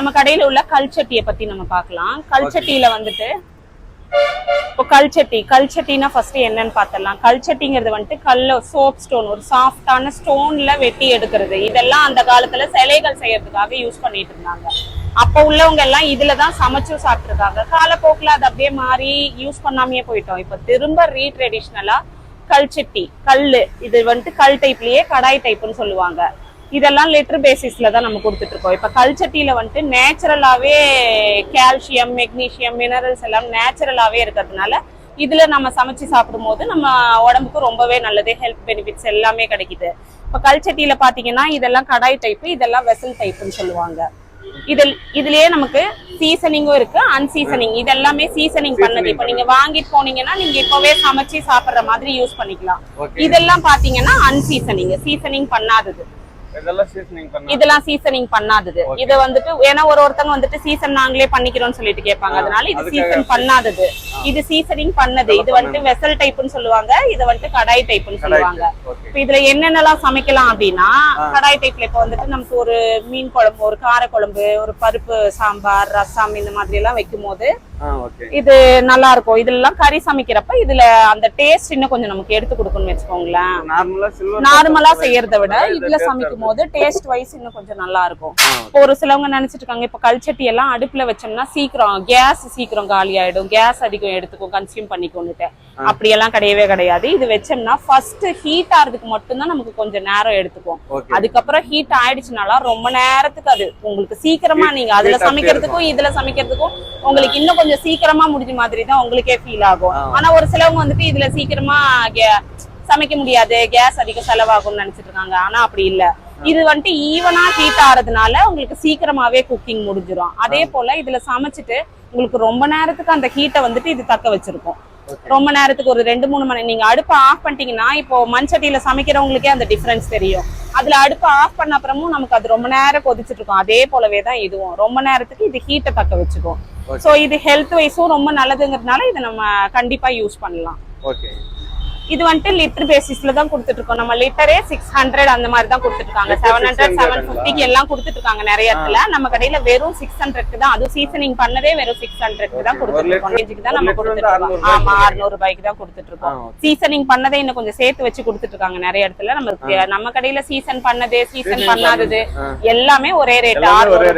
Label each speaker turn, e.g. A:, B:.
A: நம்ம கடையில உள்ள கல்ச்சட்டியை பத்தி நம்ம பார்க்கலாம். கல்ச்சட்டியில வந்துட்டு இப்போ கல்ச்சட்டி கல்ச்சட்டினா ஃபர்ஸ்ட் என்னன்னு பார்த்தலாம் கல்ச்சட்டிங்கிறது வந்துட்டு கல்ல சோப் ஸ்டோன் ஒரு சாஃப்டான ஸ்டோன்ல வெட்டி எடுக்கிறது. இதெல்லாம் அந்த காலத்துல சிலைகள் செய்யறதுக்காக யூஸ் பண்ணிட்டு இருந்தாங்க. அப்ப உள்ளவங்க எல்லாம் இதுல தான் சமைச்சு சாப்பிட்டுருக்காங்க. காலப்போக்குல அது அப்படியே மாறி யூஸ் பண்ணாமையே போயிட்டோம். இப்போ திரும்ப ரீட்ரெடிஷ்னலா கல்ச்சட்டி கல்லு. இது வந்துட்டு கல் டைப்லயே கடாய் டைப்னு சொல்லுவாங்க. இதெல்லாம் லிட்டர் பேசிஸ்ல தான் நம்ம கொடுத்துட்டு இருக்கோம் இப்ப கல்ச்சட்டியில வந்துட்டு நேச்சுரலாவே கால்சியம் மெக்னீசியம் மினரல்ஸ் எல்லாம் நேச்சுரலாவே இருக்கிறதுனால இதுல நம்ம சமைச்சு சாப்பிடும்போது நம்ம உடம்புக்கு ரொம்பவே நல்லது ஹெல்த் பெனிஃபிட்ஸ் எல்லாமே கிடைக்குது. இப்ப கல்ச்சட்டியில பாத்தீங்கன்னா இதெல்லாம் கடாய் டைப் இதெல்லாம் வெசல் டைப்னு சொல்லுவாங்க. இதில் இதுலயே நமக்கு சீசனிங்கும் இருக்கு அன்சீசனிங் இது எல்லாமே சீசனிங் பண்ணது. இப்ப நீங்க வாங்கிட்டு போனீங்கன்னா நீங்க இப்பவே சமைச்சு சாப்பிடுற மாதிரி யூஸ் பண்ணிக்கலாம். இதெல்லாம் பாத்தீங்கன்னா அன்சீசனிங் சீசனிங் பண்ணாதது.
B: இதெல்லாம் சீசனிங்
A: பண்ணாதது. இது வந்துட்டு ஏன்னா ஒரு ஒருத்தங்க வந்துட்டு சீசன் நாங்களே பண்ணிக்கிறோம்னு சொல்லிட்டு கேட்பாங்க. அதனால இது சீசன் பண்ணாதது. இது சீசனிங் பண்ணது. இது வந்துட்டு வெசல் டைப்னு சொல்லுவாங்க. இது வந்துட்டு கடாய் டைப்னு சொல்லுவாங்க. இப்ப இதுல என்னென்னலாம் சமைக்கலாம் அப்படின்னா. கடாய் டைப்ல இப்ப வந்துட்டு நமக்கு ஒரு மீன் குழம்பு ஒரு கார குழம்பு ஒரு பருப்பு சாம்பார் ரசம் இந்த மாதிரி எல்லாம் வைக்கும் போது இது நல்லா இருக்கும் இதுல கறி சமைக்கிறப்ப இதுல அந்த டேஸ்ட் இன்னும் கொஞ்சம் நமக்கு எடுத்து கொடுக்கணும்னு வச்சுக்கோங்களேன்.
B: நார்மலா
A: செய்யறத விட இதுல சமைக்கும் போது டேஸ்ட் வைஸ் இன்னும் கொஞ்சம் நல்லா இருக்கும் ஒரு சிலவங்க நினைச்சிட்டு இருக்காங்க இப்ப கல்ச்சட்டி எல்லாம் அடுப்புல வச்சோம்னா சீக்கிரம் கேஸ் சீக்கிரம் காலி ஆயிடும் கேஸ் அதிகம் எடுத்துக்கும் கன்சியூம் பண்ணிக்கொண்டுட்டு அப்படியெல்லாம் கிடையவே கிடையாது. இது வச்சோம்னா ஃபர்ஸ்ட் ஹீட் ஆறதுக்கு மட்டும்தான் நமக்கு கொஞ்சம் நேரம் எடுத்துக்கும். அதுக்கப்புறம் ஹீட் ஆயிடுச்சுனால ரொம்ப நேரத்துக்கு அது உங்களுக்கு சீக்கிரமா நீங்க அதுல சமைக்கிறதுக்கும் இதுல சமைக்கிறதுக்கும் உங்களுக்கு இன்னும் கொஞ்சம் சீக்கிரமா முடிஞ்ச மாதிரி தான் உங்களுக்கே ஃபீல் ஆகும். ஆனா ஒரு சிலவங்க வந்துட்டு இதுல சீக்கிரமா சமைக்க முடியாது கேஸ் அதிகம் செலவாகும்னு நினைச்சிட்டு இருக்காங்க. ஆனா அப்படி இல்ல. இது வந்துட்டு ஈவனா ஹீட் ஆறதுனால உங்களுக்கு சீக்கிரமாவே குக்கிங் முடிஞ்சிரும். அதே போல இதுல சமைச்சிட்டு உங்களுக்கு ரொம்ப நேரத்துக்கு அந்த ஹீட்டை வந்துட்டு இது தக்க வச்சிருக்கும். ரொம்ப நேரத்துக்கு ஒரு ரெண்டு மூணு மணி நீங்க அடுப்பை ஆஃப் பண்ணிட்டீங்கன்னா இப்போ மண்சட்டியில சமைக்கிறவங்களுக்கே அந்த டிஃபரன்ஸ் தெரியும். அதுல அடுப்பை ஆஃப் பண்ண அப்புறமும் நமக்கு அது ரொம்ப நேரம் கொதிச்சிட்டு இருக்கும். அதே போலவே தான் இதுவும். ரொம்ப நேரத்துக்கு இது ஹீட்டை தக்க வச்சுக்கும். சோ இது ஹெல்த் வைஸும் ரொம்ப நல்லதுங்கிறதுனால இதை நம்ம கண்டிப்பா யூஸ் பண்ணலாம்.
B: ஓகே
A: இது வந்துட்டு லிட்டர் பேசிஸ்ல தான் கொடுத்துட்டு இருக்கோம் நம்ம லிட்டரே சிக்ஸ் ஹண்ட்ரட் அந்த மாதிரி தான் கொடுத்துட்டு இருக்காங்க செவன் ஹண்ட்ரட்
B: 600
A: செவன் ஃபிஃப்டிக்கு எல்லாம் கொடுத்துட்டு இருக்காங்க நிறைய இடத்துல. நம்ம கடையில வெறும் சிக்ஸ் ஹண்ட்ரட்க்கு தான் அதுவும் சீசனிங் பண்ணதே வெறும் சிக்ஸ் ஹண்ட்ரட்க்கு தான் கொடுத்துட்டு இருக்கோம் தான் நம்ம கொடுத்துட்டு இருக்கோம்
B: 600
A: ஆமா அறுநூறு ரூபாய்க்கு தான் கொடுத்துட்டு இருக்கோம் சீசனிங் பண்ணதை இன்னும் கொஞ்சம் சேர்த்து வச்சு கொடுத்துட்டு இருக்காங்க நிறைய இடத்துல. நம்ம நம்ம கடையில சீசன் பண்ணது சீசன் பண்ணாதது. எல்லாமே ஒரே ரேட் ஆறுநூறு